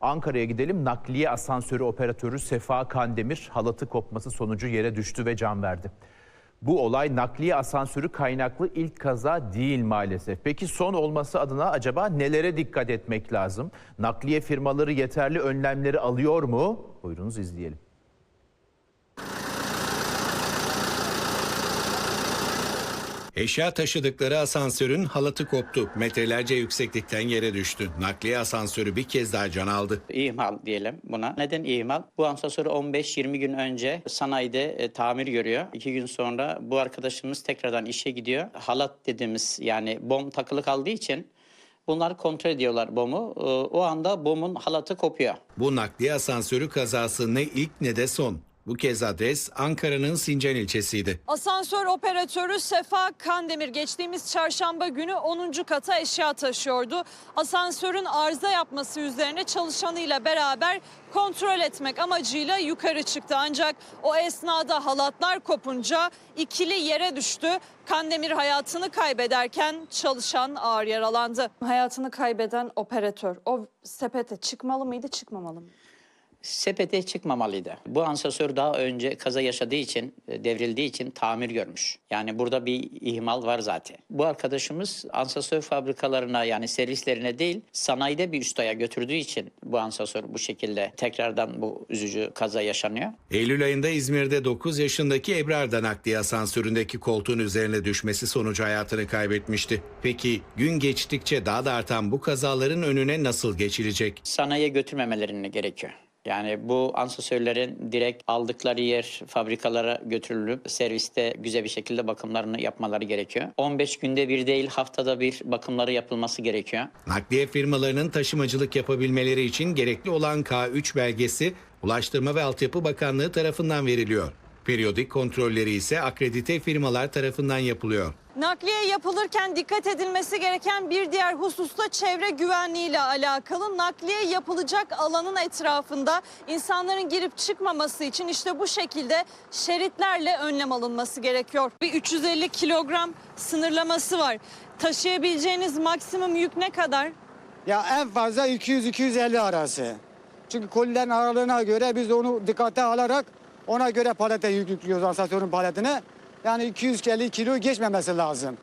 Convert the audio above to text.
Ankara'ya gidelim. Nakliye asansörü operatörü Sefa Kandemir halatı kopması sonucu yere düştü ve can verdi. Bu olay nakliye asansörü kaynaklı ilk kaza değil maalesef. Peki son olması adına acaba nelere dikkat etmek lazım? Nakliye firmaları yeterli önlemleri alıyor mu? Buyurunuz izleyelim. Eşya taşıdıkları asansörün halatı koptu. Metrelerce yükseklikten yere düştü. Nakliye asansörü bir kez daha can aldı. İhmal diyelim buna. Neden ihmal? Bu asansörü 15-20 gün önce sanayide e, tamir görüyor. İki gün sonra bu arkadaşımız tekrardan işe gidiyor. Halat dediğimiz yani bom takılı kaldığı için bunlar kontrol ediyorlar bomu. E, o anda bomun halatı kopuyor. Bu nakliye asansörü kazası ne ilk ne de son. Bu kez adres Ankara'nın Sincan ilçesiydi. Asansör operatörü Sefa Kandemir geçtiğimiz çarşamba günü 10. kata eşya taşıyordu. Asansörün arıza yapması üzerine çalışanıyla beraber kontrol etmek amacıyla yukarı çıktı. Ancak o esnada halatlar kopunca ikili yere düştü. Kandemir hayatını kaybederken çalışan ağır yaralandı. Hayatını kaybeden operatör o sepete çıkmalı mıydı çıkmamalı mı? Sepete çıkmamalıydı. Bu asansör daha önce kaza yaşadığı için, e, devrildiği için tamir görmüş. Yani burada bir ihmal var zaten. Bu arkadaşımız asansör fabrikalarına yani servislerine değil sanayide bir ustaya götürdüğü için bu asansör bu şekilde tekrardan bu üzücü kaza yaşanıyor. Eylül ayında İzmir'de 9 yaşındaki Ebrar da nakliye asansöründeki koltuğun üzerine düşmesi sonucu hayatını kaybetmişti. Peki gün geçtikçe daha da artan bu kazaların önüne nasıl geçilecek? Sanayiye götürmemelerini gerekiyor. Yani bu asansörlerin direkt aldıkları yer fabrikalara götürülüp serviste güzel bir şekilde bakımlarını yapmaları gerekiyor. 15 günde bir değil haftada bir bakımları yapılması gerekiyor. Nakliye firmalarının taşımacılık yapabilmeleri için gerekli olan K3 belgesi Ulaştırma ve Altyapı Bakanlığı tarafından veriliyor. Periyodik kontrolleri ise akredite firmalar tarafından yapılıyor. Nakliye yapılırken dikkat edilmesi gereken bir diğer husus da çevre güvenliği ile alakalı. Nakliye yapılacak alanın etrafında insanların girip çıkmaması için işte bu şekilde şeritlerle önlem alınması gerekiyor. Bir 350 kilogram sınırlaması var. Taşıyabileceğiniz maksimum yük ne kadar? Ya en fazla 200-250 arası. Çünkü kolilerin ağırlığına göre biz de onu dikkate alarak ona göre palete yük yüklüyoruz asansörün paletine. Yani 250 kilo geçmemesi lazım.